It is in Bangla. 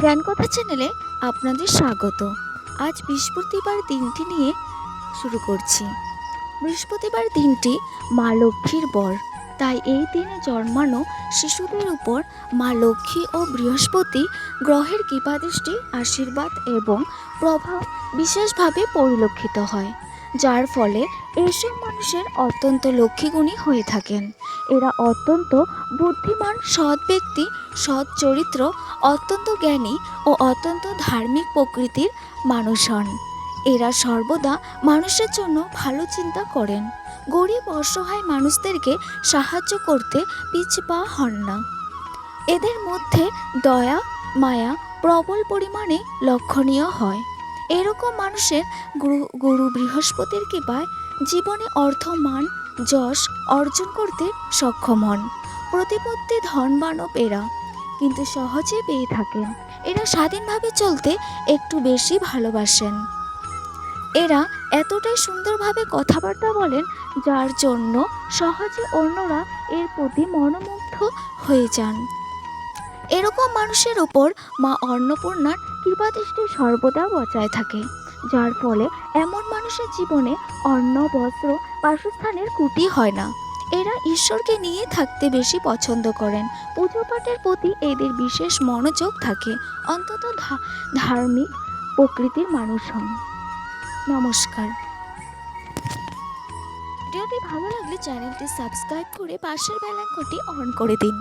জ্ঞানকথা চ্যানেলে আপনাদের স্বাগত। আজ বৃহস্পতিবার দিনটি নিয়ে শুরু করছি। বৃহস্পতিবার দিনটি মা লক্ষ্মীর বর। তাই এই দিনে জন্মানো শিশুদের উপর মা লক্ষ্মী ও বৃহস্পতি গ্রহের কৃপাদৃষ্টি, আশীর্বাদ এবং প্রভাব বিশেষভাবে পরিলক্ষিত হয়। যার ফলে এইসব মানুষের অত্যন্ত লক্ষ্মীগুণী হয়ে থাকেন। এরা অত্যন্ত বুদ্ধিমান, সৎ ব্যক্তি, সৎ চরিত্র, অত্যন্ত জ্ঞানী ও অত্যন্ত ধার্মিক প্রকৃতির মানুষ হন। এরা সর্বদা মানুষের জন্য ভালো চিন্তা করেন। গরিব, অসহায় মানুষদেরকে সাহায্য করতে পিছপা হন না। এদের মধ্যে দয়া, মায়া প্রবল পরিমাণে লক্ষণীয় হয়। এরকম মানুষের গুরু গুরু বৃহস্পতির কৃপায় জীবনে অর্থ মান যশ অর্জন করতে সক্ষম হন। প্রতিপত্তি ধনবানব এরা কিন্তু সহজে পেয়ে থাকেন। এরা স্বাধীনভাবে চলতে একটু বেশি ভালোবাসেন। এরা এতটাই সুন্দরভাবে কথাবার্তা বলেন, যার জন্য সহজে অন্যরা এর প্রতি মনোমুগ্ধ হয়ে যান। এরকম মানুষের ওপর মা অন্নপূর্ণার কৃপাদৃষ্টি সর্বদা বজায় থাকে, যার ফলে এমন মানুষের জীবনে অন্ন, বস্ত্র, বাসস্থানের কুটি হয় না। এরা ঈশ্বরকে নিয়ে থাকতে বেশি পছন্দ করেন। পুজো পাঠের প্রতি এদের বিশেষ মনোযোগ থাকে, অন্তত ধার্মিক প্রকৃতির মানুষ হন। নমস্কার। ভিডিওটি ভালো লাগলে চ্যানেলটি সাবস্ক্রাইব করে পাশের বেল আইকনটি অন করে দিন।